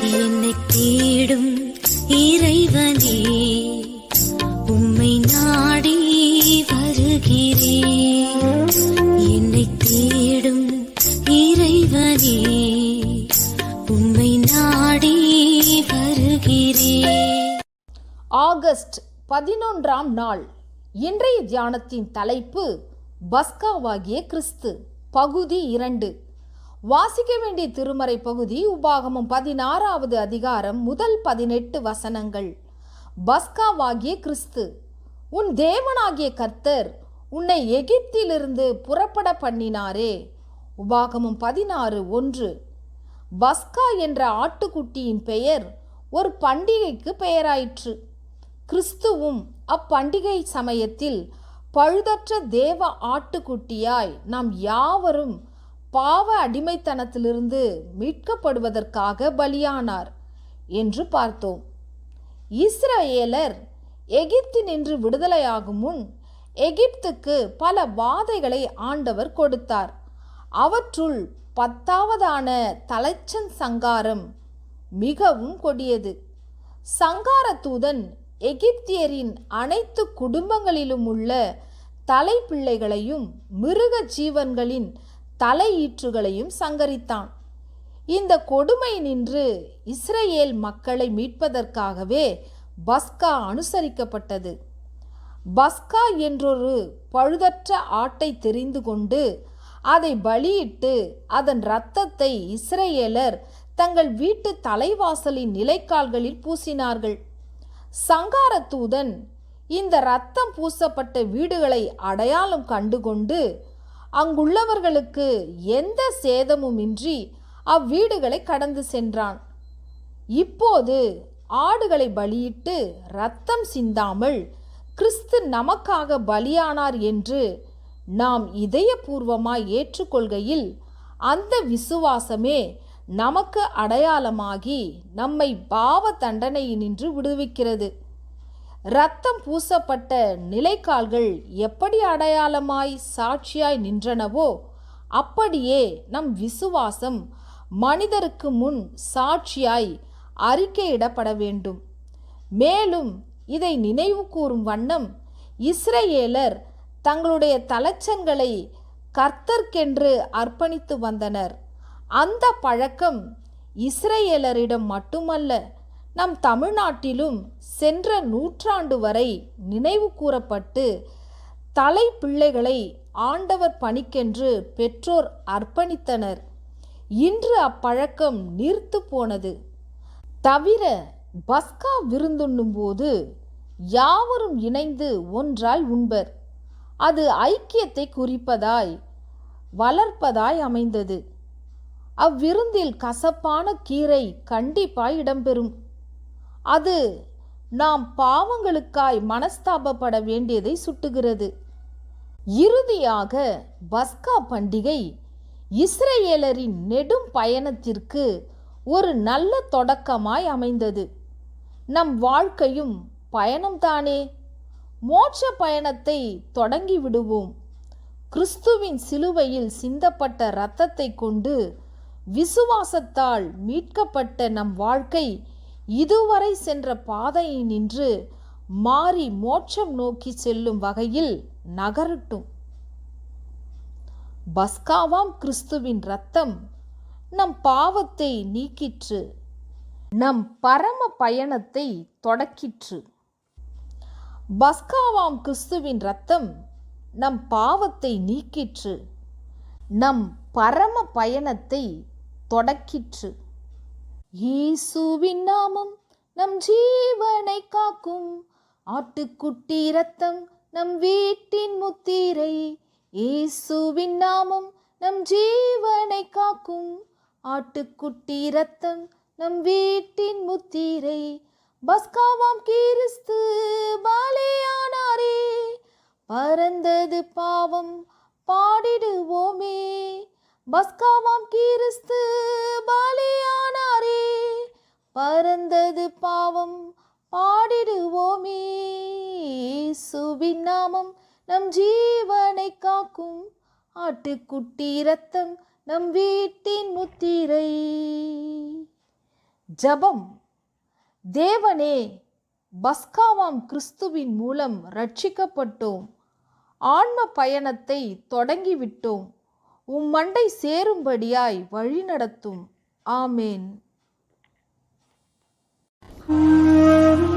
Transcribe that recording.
என்னை தேடும் இறைவனே உம்மை நாடி வருகிறேன். என்னை தேடும் இறைவனே உம்மை நாடி வருகிறேன். ஆகஸ்ட் பதினொன்றாம் நாள். இன்றைய தியானத்தின் தலைப்பு பஸ்காவாகிய கிறிஸ்து. பகுதி இரண்டு. வாசிக்க வேண்டிய திருமறை பகுதி உபாகமும் பதினாறாவது அதிகாரம் முதல் பதினெட்டு வசனங்கள். பஸ்காவாகிய கிறிஸ்து உன் தேவனாகிய கர்த்தர் உன்னை எகிப்திலிருந்து புறப்பட பண்ணினாரே. உபாகமும் பதினாறு ஒன்று. பஸ்கா என்ற ஆட்டுக்குட்டியின் பெயர் ஒரு பண்டிகைக்கு பெயராயிற்று. கிறிஸ்துவும் அப்பண்டிகை சமயத்தில் பழுதற்ற தேவ ஆட்டுக்குட்டியாய் நாம் யாவரும் பாவ அடிமைத்தனத்திலிருந்து மீட்கப்படுவதற்காக பலியானார் என்று பார்த்தோம். இஸ்ரவேலர் எகிப்தினின்று விடுதலையாகும் முன் எகிப்துக்கு பல வாதைகளை ஆண்டவர் கொடுத்தார். அவற்றுள் பத்தாவதான தலைச்சன் சங்காரம் மிகவும் கொடியது. சங்கார தூதன் எகிப்தியரின் அனைத்து குடும்பங்களிலும் உள்ள தலைப்பிள்ளைகளையும் மிருக ஜீவன்களின் தலையீற்றுகளையும் சங்கரித்தான். இந்த கொடுமை நின்று இஸ்ரேல் மக்களை மீட்பதற்காகவே பஸ்கா அனுசரிக்கப்பட்டது. பஸ்கா என்றொரு பழுதற்ற ஆட்டை தெரிந்து கொண்டு அதை பலியிட்டு அதன் இரத்தத்தை இஸ்ரேலர் தங்கள் வீட்டு தலைவாசலின் நிலைக்கால்களில் பூசினார்கள். சங்கார தூதன் இந்த இரத்தம் பூசப்பட்ட வீடுகளை அடையாளம் கண்டுகொண்டு அங்குள்ளவர்களுக்கு எந்த சேதமுமின்றி அவ்வீடுகளை கடந்து சென்றான். இப்போது ஆடுகளை பலியிட்டு ரத்தம் சிந்தாமல் கிறிஸ்து நமக்காக பலியானார் என்று நாம் இதயபூர்வமாய் ஏற்றுக்கொள்கையில் அந்த விசுவாசமே நமக்கு அடையாளமாகி நம்மை பாவ தண்டனையினின்று விடுவிக்கிறது. இரத்தம் பூசப்பட்ட நிலைக்கால்கள் எப்படி அடையாளமாய் சாட்சியாய் நின்றனவோ அப்படியே நம் விசுவாசம் மனிதருக்கு முன் சாட்சியாய் அறிக்கையிடப்பட வேண்டும். மேலும் இதை நினைவு கூறும் வண்ணம் இஸ்ரேலர் தங்களுடைய தலச்சங்களை கர்த்தர்க்கென்று அர்ப்பணித்து வந்தனர். அந்த பழக்கம் இஸ்ரேலரிடம் மட்டுமல்ல நம் தமிழ்நாட்டிலும் சென்ற நூற்றாண்டு வரை நினைவு கூறப்பட்டு தலை பிள்ளைகளை ஆண்டவர் பணிக்கென்று பெற்றோர் அர்ப்பணித்தனர். இன்று அப்பழக்கம் நீர்த்து போனது. தவிர பஸ்கா விருந்துண்ணும் போது யாவரும் இணைந்து ஒன்றாய் உண்பர். அது ஐக்கியத்தை குறிப்பதாய் வளர்ப்பதாய் அமைந்தது. அவ்விருந்தில் கசப்பான கீரை கண்டிப்பாய் இடம்பெறும். அது நாம் பாவங்களுக்காய் மனஸ்தாபப்பட வேண்டியதை சுட்டுகிறது. இறுதியாக பஸ்கா பண்டிகை இஸ்ரேலரின் நெடும் பயணத்திற்கு ஒரு நல்ல தொடக்கமாய் அமைந்தது. நம் வாழ்க்கையும் பயணம்தானே மோட்ச பயணத்தை தொடங்கி விடுவோம். கிறிஸ்துவின் சிலுவையில் சிந்தப்பட்ட இரத்தத்தை கொண்டு விசுவாசத்தால் மீட்கப்பட்ட நம் வாழ்க்கை இதுவரை சென்ற பாதையை நின்று மாறி மோட்சம் நோக்கி செல்லும் வகையில் நகரட்டும். பஸ்காவாம் கிறிஸ்துவின் ரத்தம் நம் பாவத்தை நீக்கிற்று நம் பரம பயணத்தை தொடக்கிற்று. பஸ்காவாம் கிறிஸ்துவின் ரத்தம் நம் பாவத்தை நீக்கிற்று நம் பரம பயணத்தை தொடக்கிற்று. இயேசுவின் நாமம் நம் ஜீவனை காக்கும். ஆட்டுக்குட்டி ரத்தம் நம் வீட்டின் முத்திரை. இயேசுவின் நாமம் நம் ஜீவனை காக்கும். ஆட்டுக்குட்டி ரத்தம் நம் வீட்டின் முத்திரை. பஸ்காவாம் கிறிஸ்து பாலையானாரே. பறந்தது பாவம் பாடிடுவோமே. பஸ்காவாம் கிறிஸ்து பாலையானாரே. பறந்தது பாவம் பாடிடுவோமே. சுவின் நாமம் நம் ஜீவனை காக்கும். ஆட்டுக்குட்டி ரத்தம் நம் வீட்டின் முத்திரை. ஜபம். தேவனே பஸ்காவாம் கிறிஸ்துவின் மூலம் ரட்சிக்கப்பட்டோம் ஆன்ம பயணத்தை தொடங்கிவிட்டோம். உம் மண்டை சேரும்படியாய் வழிநடத்தும். ஆமேன். Oh.